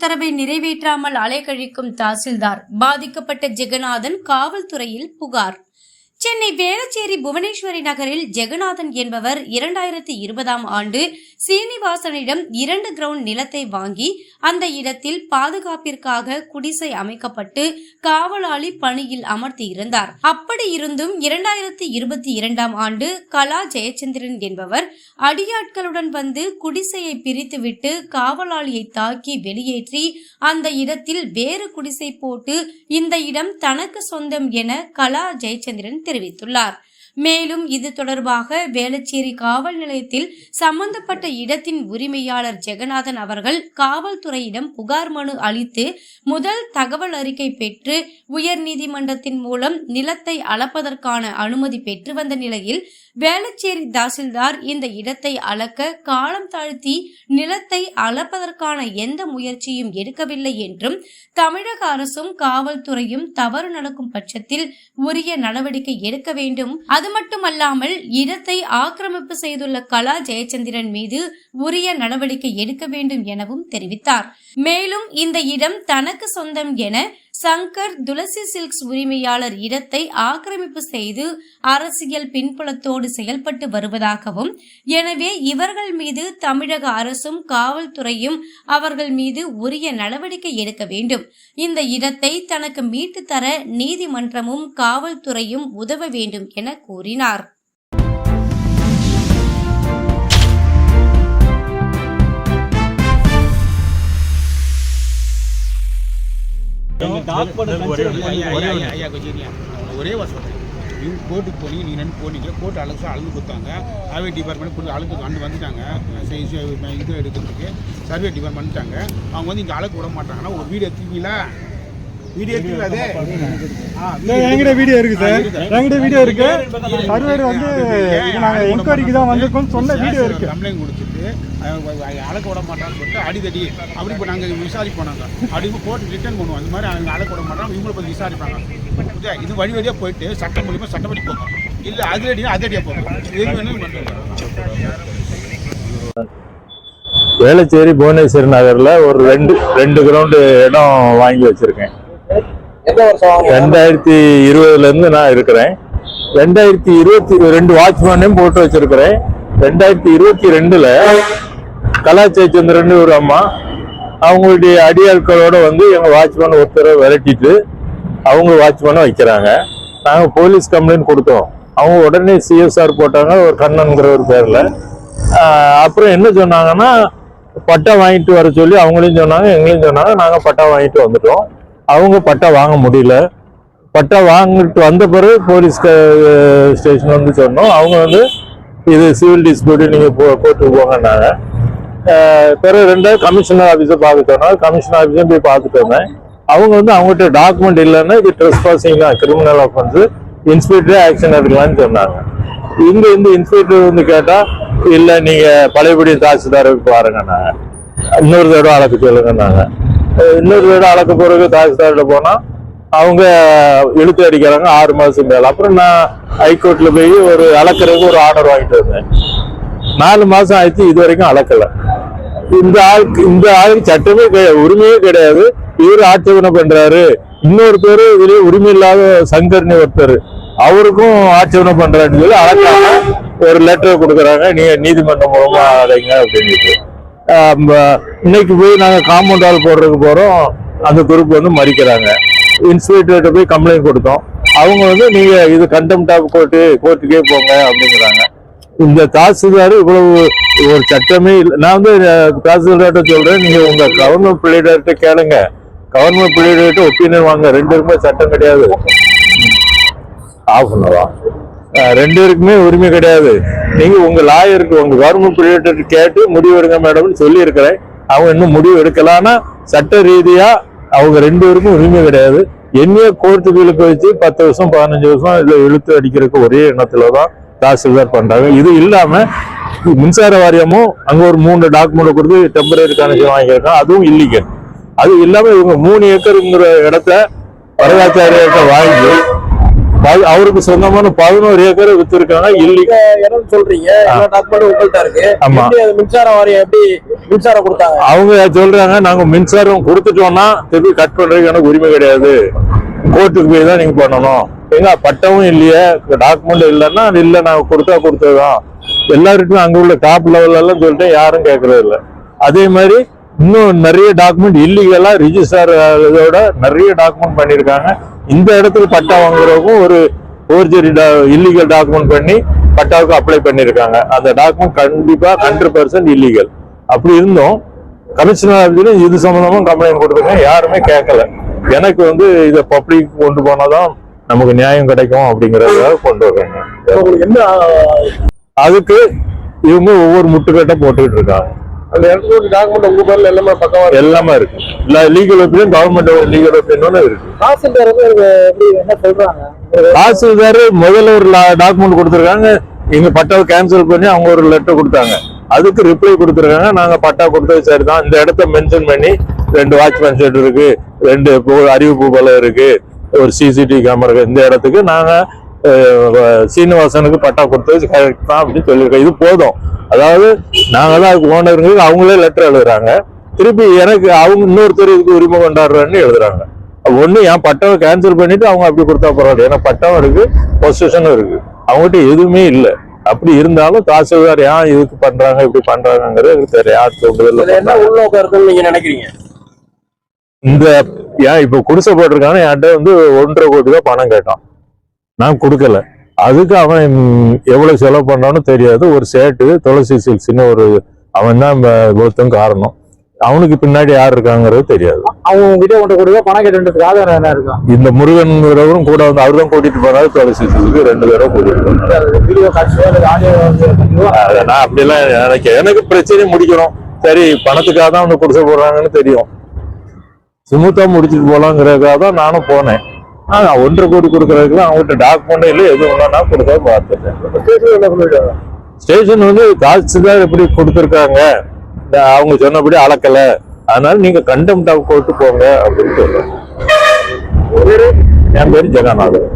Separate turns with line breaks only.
உத்தரவை நிறைவேற்றாமல் அலைகழிக்கும் தாசில்தார். பாதிக்கப்பட்ட ஜெகநாதன் காவல்துறையில் புகார். சென்னை வேளச்சேரி புவனேஸ்வரி நகரில் ஜெகநாதன் என்பவர் இரண்டாயிரத்தி இருபதாம் ஆண்டு சீனிவாசனிடம் இரண்டு கிரவுண்ட் நிலத்தை வாங்கி அந்த இடத்தில் பாதுகாப்பிற்காக குடிசை அமைக்கப்பட்டு காவலாளி பணியில் அமர்த்தியிருந்தார் அப்படி இருந்தும் இரண்டாயிரத்தி இருபத்தி இரண்டாம் ஆண்டு கலா ஜெயச்சந்திரன் என்பவர் அடியாட்களுடன் வந்து குடிசையை பிரித்துவிட்டு காவலாளியை தாக்கி வெளியேற்றி அந்த இடத்தில் வேறு குடிசை போட்டு இந்த இடம் தனக்கு சொந்தம் என கலா ஜெயச்சந்திரன் தெரிவித்துள்ளார். மேலும் இது தொடர்பாக வேளச்சேரி காவல் நிலையத்தில் சம்பந்தப்பட்ட இடத்தின் உரிமையாளர் ஜெகநாதன் அவர்கள் காவல்துறையிடம் புகார் மனு அளித்து முதல் தகவல் அறிக்கை பெற்று உயர்நீதிமன்றத்தின் மூலம் நிலத்தை அளப்பதற்கான அனுமதி பெற்று வந்த நிலையில் வேளச்சேரி தாசில்தார் இந்த இடத்தை அளக்க காலம் தாழ்த்தி நிலத்தை அளப்பதற்கான எந்த முயற்சியும் எடுக்கவில்லை என்றும் தமிழக அரசும் காவல்துறையும் தவறு நடக்கும் பட்சத்தில் உரிய நடவடிக்கை எடுக்க வேண்டும். அது மட்டுமல்லாமல் இடத்தை ஆக்கிரமிப்பு செய்துள்ள கலா ஜெயச்சந்திரன் மீது உரிய நடவடிக்கை எடுக்க வேண்டும் எனவும் தெரிவித்தார். மேலும் இந்த இடம் தனக்கு சொந்தம் என சங்கர் துளசி சில்க்ஸ் உரிமையாளர் இடத்தை ஆக்கிரமிப்பு செய்து அரசியல் பின்புலத்தோடு செயல்பட்டு வருவதாகவும் எனவே இவர்கள் மீது தமிழக அரசும் காவல்துறையும் அவர்கள் மீது உரிய நடவடிக்கை எடுக்க வேண்டும். இந்த இடத்தை தனக்கு மீட்டு தர நீதிமன்றமும் காவல்துறையும் உதவ வேண்டும் என கூறினார்.
ஒரே
வருஷம் இவங்க கோர்ட்டுக்கு போனீங்க நீ ரெண்டு போனீங்க கோர்ட் அலசு அளந்து கொடுத்தாங்க. ஹைவே டிபார்ட்மெண்ட் கொடுத்து அளந்து வந்து வந்துட்டாங்க. இது எடுக்கிறதுக்கு. சர்வே டிபார்ட்மெண்ட் வந்துட்டாங்க. அவங்க வந்து இங்கே அளக்க விட மாட்டாங்கன்னா ஒரு வீடியோ எடுத்தீங்களா
என்கிட்ட வீடியோ இருக்கு சார். என்கிட்ட வீடியோ இருக்கு. சர்வேர் வந்து இது நாங்க என்கொயரிக்கு தான் வந்திருக்கோம் சொன்ன வீடியோ இருக்கு.
கம்ப்ளைண்ட் கொடுத்துட்டு அளக்க விட மாட்டான்னு சொல்லிட்டு அடிதடி. அப்படி இப்போ நாங்கள் விசாரிப்போம் நாங்கள் அப்படி கோர்ட் ரிட்டர்ன் பண்ணுவோம். அந்த மாதிரி அவங்க அளக்க விட மாட்டாங்க. இவங்களை பற்றி விசாரிப்பாங்க. புரியுதா? இது வழி வழியாக போயிட்டு சட்டம் மூலியமா சட்டப்படி போகும் இல்லை அதிரடினா அதிரடியாக போகும். எது வேணும்
வேளச்சேரி புவனேஸ்வரி நகர்ல ஒரு ரெண்டு ரெண்டு கிரவுண்டு இடம் வாங்கி வச்சிருக்கேன். ரெண்டாயிரத்தி இருபதுல இருந்து நான் இருக்கிறேன். ரெண்டாயிரத்தி இருபத்தி ரெண்டு வாட்ச்மேனையும் போட்டு வச்சிருக்கிறேன். ரெண்டாயிரத்தி இருபத்தி ரெண்டுல கலா ஜெயச்சந்திரன் ஒரு அம்மா அவங்களுடைய அடியாட்களோட வந்து எங்க வாட்ச்மேன் ஒருத்தரை விரட்டிட்டு அவங்க வாட்ச்மேனை வைக்கிறாங்க. நாங்க போலீஸ் கம்ப்ளைண்ட் கொடுத்தோம். அவங்க உடனே சிஎஸ்ஆர் போட்டாங்க ஒரு கண்ணன்கிற ஒரு பேர்ல. அப்புறம் என்ன சொன்னாங்கன்னா பட்டா வாங்கிட்டு வர சொல்லி அவங்களையும் சொன்னாங்க எங்களையும் சொன்னாங்க நாங்க பட்டா வாங்கிட்டு வந்துட்டோம். அவங்க பட்டா வாங்க முடியல. பட்டா வாங்கிட்டு வந்த பிறகு போலீஸ் ஸ்டேஷன் வந்து சொன்னோம். அவங்க வந்து இது சிவில் டிஸ்பியூட் நீங்கள் போ கோர்ட்டுக்கு போங்கன்னாங்க. பிறகு ரெண்டாவது கமிஷனர் ஆஃபீஸை பார்க்க சொன்னாங்க. கமிஷனர் ஆஃபீஸும் போய் பார்த்துட்டு வந்தேன். அவங்க வந்து அவங்ககிட்ட டாக்குமெண்ட் இல்லைன்னா இது ட்ரெஸ் பாசிங் தான் கிரிமினல் அஃபென்ஸு இன்ஸ்பெக்டரே ஆக்ஷன் எடுக்கலாம்னு சொன்னாங்க. இங்கே இந்த இன்ஸ்பெக்டர் வந்து கேட்டால் இல்லை நீங்கள் பழையபடி தாசில்தாருக்கு பாருங்கன்னாங்க. இன்னொரு தடவை அளக்க சொல்லுங்கன்னாங்க நாங்கள் இன்னொரு வீடு அளக்க பிறகு தாசில்தார்கிட்ட போனா அவங்க இழுத்து அடிக்கிறாங்க ஆறு மாசம் மேலே. அப்புறம் நான் ஹைகோர்ட்டில் போய் ஒரு அளக்கிறதுக்கு ஒரு ஆர்டர் வாங்கிட்டு வந்தேன். நாலு மாசம் ஆயிடுச்சு இது வரைக்கும் அளக்கலை. இந்த ஆளுக்கு இந்த ஆளுக்கு சட்டமே கிடையாது உரிமையே கிடையாது. இவரு ஆட்சேபனை பண்றாரு. பேர் இதுலயே உரிமை இல்லாத சங்கர்னி ஒருத்தர் அவருக்கும் ஆட்சேபனை பண்றாருன்னு சொல்லி அளக்காம ஒரு லெட்டர் கொடுக்குறாங்க. நீங்க நீதிமன்றம் மூலமா அடைங்க அப்படின்ட்டு இன்னைக்கு போய் நாங்கள் காம்பவுண்ட் ஆள் போடுறதுக்கு போகிறோம் அந்த குரூப் வந்து மறிக்கிறாங்க. இன்ஸ்பெக்டர்கிட்ட போய் கம்ப்ளைண்ட் கொடுத்தோம். அவங்க வந்து நீங்கள் இது கண்டெம்ட் ஆஃப் கோர்ட்டு கோர்ட்டுக்கே போங்க அப்படிங்கிறாங்க. இந்த தாசில்தார் இவ்வளவு ஒரு சட்டமே இல்லை. நான் வந்து தாசில்தார்கிட்ட சொல்கிறேன் நீங்கள் உங்கள் கவர்மெண்ட் பிள்ளைகிட்ட கேளுங்க. கவர்மெண்ட் பிள்ளைகிட்ட ஒப்பீனியன் வாங்க. ரெண்டு பேருக்குமே சட்டம் கிடையாது. ஆஃப் பண்ணவா ரெண்டு பேருக்குமே உரிமை கிடையாது. நீங்க உங்க லாயருக்கு உங்க கவர்மெண்ட் பிள்ளைகிட்ட கேட்டு முடிவு எடுங்க மேடம்னு சொல்லி இருக்கிறேன் அவங்க இன்னும் முடிவு எடுக்கலாம்னா சட்ட ரீதியா அவங்க ரெண்டு பேருக்கும் உரிமை கிடையாது. என்னைய கோர்ட்டுக்கு இழுக்க வச்சு பத்து வருஷம் பதினஞ்சு வருஷம் இதுல இழுத்து அடிக்கிறதுக்கு ஒரே எண்ணத்துல தான் தாசில்தார் பண்றாங்க. இது இல்லாம மின்சார வாரியமும் அங்க ஒரு மூணு டாக்குமெண்ட் கொடுத்து டெம்பரரி கனெக்ஷன் வாங்கியிருக்காங்க. அதுவும் இல்லீகல் அது இல்லாம இவங்க மூணு ஏக்கருங்கிற இடத்த வரதாச்சாரியர்கிட்ட வாங்கி அவருக்கு சொந்தமான பதினோரு ஏக்கரை வித்திருக்காங்க. இல்லி
இடம் சொல்றீங்க? உங்கள்ட்ட இருக்கு.
ஆமா.
மின்சார வாரியம் எப்படி மின்சாரம் கொடுத்தாங்க?
அவங்க சொல்றாங்க நாங்க மின்சாரம் கொடுத்துட்டோம்னா திருப்பி கட் பண்றதுக்கு எனக்கு உரிமை கிடையாது. கோர்ட்டுக்கு போய் தான் நீங்க பண்ணணும். எங்க பட்டமும் இல்லையே டாக்குமெண்ட் இல்லைன்னா இல்ல நாங்க கொடுத்தா கொடுத்ததுதான். எல்லாருக்குமே அங்க உள்ள டாப் லெவல்ல எல்லாம் சொல்லிட்டு யாரும் கேட்கறது இல்ல. அதே மாதிரி இன்னும் நிறைய டாக்குமெண்ட் இல்லீகலா ரிஜிஸ்டர் இதோட நிறைய டாக்குமெண்ட் பண்ணிருக்காங்க இந்த இடத்துக்கு பட்டா வாங்குறவங்க ஒரு ஃபோர்ஜரி இல்லீகல் டாக்குமெண்ட் பண்ணி பட்டாவுக்கு அப்ளை பண்ணிருக்காங்க அந்த டாக்குமெண்ட் கண்டிப்பா ஹண்ட்ரட் பர்சன்ட் இல்லீகல் அப்படி இருந்தோம். கமிஷனர் ஆஃபீஸில் இது சம்பந்தமா கம்ப்ளைண்ட் கொடுத்துருக்கேன் யாருமே கேட்கல. எனக்கு வந்து இதை பப்ளிக் கொண்டு போனாதான் நமக்கு நியாயம் கிடைக்கும் அப்படிங்கறதுக்காக கொண்டு வர்றாங்க. அதுக்கு இவங்க ஒவ்வொரு முட்டுக்கட்டை போட்டுக்கிட்டு இருக்காங்க.
அந்த இடத்துல டாக்குமெண்ட் உங்க பேர்ல எல்லாமே இருக்கு?
எல்லாமே இருக்கு. இல்ல legal opinion government legal opinion இருக்கு.
தாசில்தார் வந்து என்ன சொல்றாங்க?
தாசில்தார் முதல்ல ஒரு டாக்குமெண்ட் கொடுத்துருக்காங்க. எங்க பட்டாவை கேன்சல் பண்ணி அவங்க ஒரு லெட்டர் கொடுத்தாங்க. அதுக்கு ரிப்ளை கொடுத்துருக்காங்க. நாங்க பட்டா கொடுத்தது சரிதான். இந்த இடத்த மென்ஷன் பண்ணி ரெண்டு வாட்ச்மேன் ஷெட் இருக்கு. ரெண்டு பு- அறிவிப்பு பலம் இருக்கு. ஒரு சிசிடிவி கேமரா இருக்கு. இந்த இடத்துக்கு நாங்க சீனிவாசனுக்கு பட்டா கொடுத்தது கரெக்ட் தான் அப்படின்னு சொல்லியிருக்கோம். இது போதும். அதாவது நாங்க தான் அதுக்கு ஓனருங்க அவங்களே லெட்டர் எழுதுறாங்க. திருப்பி எனக்கு அவங்க இன்னொருத்தர் இதுக்கு உரிமை கொண்டாடுறேன்னு எழுதுறாங்க. ஒண்ணு என் பட்டாவை கேன்சல் பண்ணிட்டு அவங்க அப்படி கொடுத்தா பரவாயில்ல. ஏன்னா பட்டம் இருக்கு பொசிஷனும் இருக்கு. அவங்ககிட்ட எதுவுமே இல்ல. அப்படி இருந்தாலும் தாசில்தார் ஏன் இதுக்கு பண்றாங்க இப்படி பண்றாங்கிறது தெரியல யார்
இதுல என்ன. உள்நோக்கம் இருக்குன்னு நீங்க நினைக்கிறீங்க?
இந்த ஏன் இப்ப குடிசை போட்டிருக்கான என்கிட்ட வந்து ஒன்றரை கோடி ரூபாய் பணம் கேட்டான். நான் கொடுக்கல. அதுக்கு அவன் ம், எவ்வளவு செலவு பண்ணான்னு தெரியாது. ஒரு சேட்டு துளசி சில்க்ஸ்னு ஒரு அவன் தான் ஒருத்தன் காரணம். அவனுக்கு பின்னாடி யார் இருக்காங்கிறது தெரியாது.
அவங்க உங்ககிட்ட கொண்டு கொடுக்க பணம் கேட்டுறதுக்கு ஆதாரம் என்ன இருக்கும்
இந்த முருகன்கிறவரும் கூட வந்து அவர் தான் கூட்டிட்டு போனாரு. துளசி சில்க்கு ரெண்டு பேரும் கூட்டிட்டு போனாரு. நான் அப்படிலாம் எனக்கு எனக்கு பிரச்சனை முடிக்கணும். சரி பணத்துக்காக தான் வந்து குடிசை போடுறாங்கன்னு தெரியும். சுமூத்தா முடிச்சுட்டு போலாங்கிறதுக்காக தான் நானும் போனேன். ஆனா ஒன்றரை கோடி கொடுக்கறதுக்கு அவங்ககிட்ட டாக்குமெண்ட் இல்லை எதுவும் இல்லை நான் கொடுக்க பார்த்துட்டேன் ஸ்டேஷன் வந்து காசு தான் எப்படி கொடுத்துருக்காங்க? அவங்க சொன்னபடி அளக்கல. அதனால நீங்க கண்டம் ஆஃப் கோர்ட்டு போங்க அப்படின்னு சொல்றேன். என் பேர் ஜெகநாதன்.